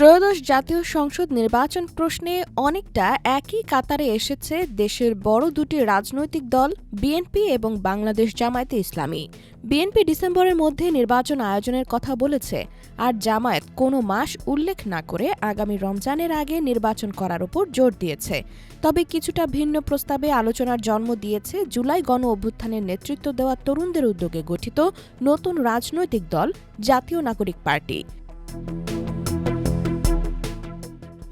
ত্রয়োদশ জাতীয় সংসদ নির্বাচন প্রশ্নে অনেকটা একই কাতারে এসেছে দেশের বড় দুটি রাজনৈতিক দল বিএনপি এবং বাংলাদেশ জামায়াতে ইসলামী। বিএনপি ডিসেম্বরের মধ্যে নির্বাচন আয়োজনের কথা বলেছে, আর জামায়াত কোনো মাস উল্লেখ না করে আগামী রমজানের আগে নির্বাচন করার উপর জোর দিয়েছে। তবে কিছুটা ভিন্ন প্রস্তাবে আলোচনার জন্ম দিয়েছে জুলাই গণ অভ্যুত্থানের নেতৃত্ব দেওয়া তরুণদের উদ্যোগে গঠিত নতুন রাজনৈতিক দল, জাতীয় নাগরিক পার্টি।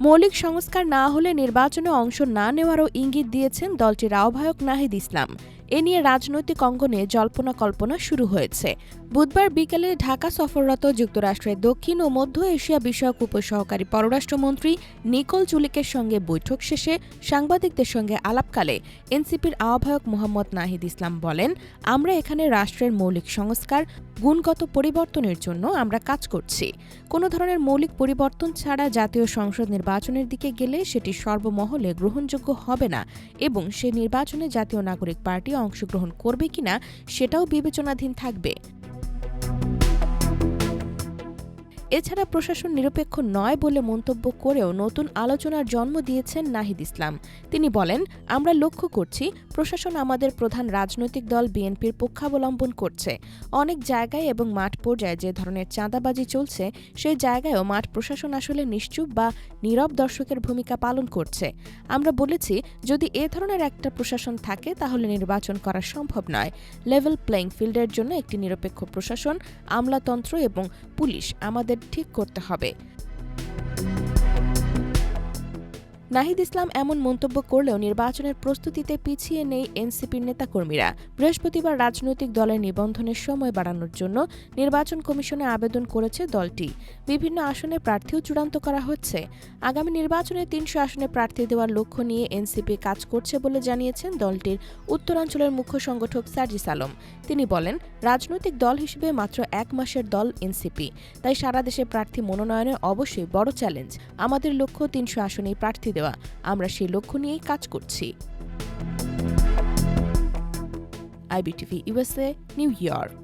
মৌলিক সংস্কার না হলে নির্বাচনে অংশ না নেওয়ারও ইঙ্গিত দিয়েছেন দলটির আহ্বায়ক নাহিদ ইসলাম। এ নিয়ে রাজনৈতিক অঙ্গনে জল্পনা কল্পনা শুরু হয়েছে। বুধবার বিকেলে ঢাকা সফররত যুক্তরাষ্ট্রের দক্ষিণ ও মধ্য এশিয়া বিষয়ক উপসহকারী পররাষ্ট্রমন্ত্রী নিকোল জুলিকের সঙ্গে বৈঠক শেষে সাংবাদিকদের সঙ্গে আলাপকালে এনসিপির আহ্বায়ক মোহাম্মদ নাহিদ ইসলাম বলেন, আমরা এখানে রাষ্ট্রের মৌলিক সংস্কার, গুণগত পরিবর্তনের জন্য আমরা কাজ করছি। কোনো ধরনের মৌলিক পরিবর্তন ছাড়া জাতীয় সংসদ নির্বাচনের দিকে গেলে সেটি সর্বমহলে গ্রহণযোগ্য হবে না এবং সে নির্বাচনে জাতীয় নাগরিক পার্টি অংশগ্রহণ করবে কিনা সেটাও বিবেচনাধীন থাকবে। এছাড়া প্রশাসন নিরপেক্ষ নয় বলে মন্তব্য করেও নতুন আলোচনার জন্ম দিয়েছেন নাহিদ ইসলাম। তিনি বলেন, আমরা লক্ষ্য করছি প্রশাসন আমাদের প্রধান রাজনৈতিক দল বিএনপির পক্ষাবলম্বন করছে। অনেক জায়গায় এবং মাঠ পর্যায়ে যে ধরনের চাঁদাবাজি চলছে, সেই জায়গায়ও মাঠ প্রশাসন আসলে নিশ্চুপ বা নীরব দর্শকের ভূমিকা পালন করছে। আমরা বলেছি, যদি এ ধরনের একটা প্রশাসন থাকে, তাহলে নির্বাচন করা সম্ভব নয়। লেভেল প্লেইং ফিল্ডের জন্য একটি নিরপেক্ষ প্রশাসন, আমলাতন্ত্র এবং পুলিশ আমাদের ঠিক করতে হবে। নাহিদ ইসলাম এমন মন্তব্য করলেও নির্বাচনের প্রস্তুতিতে পিছিয়ে নেই এনসিপির নেতাকর্মীরা। বৃহস্পতিবার রাজনৈতিক দলের নিবন্ধনের সময় বাড়ানোর জন্য নির্বাচন কমিশনে আবেদন করেছে দলটি। বিভিন্ন আসনে প্রার্থীও চূড়ান্ত করা হচ্ছে। আগামী নির্বাচনে তিনশো আসনে প্রার্থী দেওয়ার লক্ষ্য নিয়ে এনসিপি কাজ করছে বলে জানিয়েছেন দলটির উত্তরাঞ্চলের মুখ্য সংগঠক সার্জিস আলম। তিনি বলেন, রাজনৈতিক দল হিসেবে মাত্র এক মাসের দল এনসিপি। তাই সারা দেশে প্রার্থী মনোনয়নের অবশ্যই বড় চ্যালেঞ্জ। আমাদের লক্ষ্য তিনশো আসনেই প্রার্থী দেওয়া। আমরা সেই লক্ষ্য নিয়েই কাজ করছি। IBTV USA New York.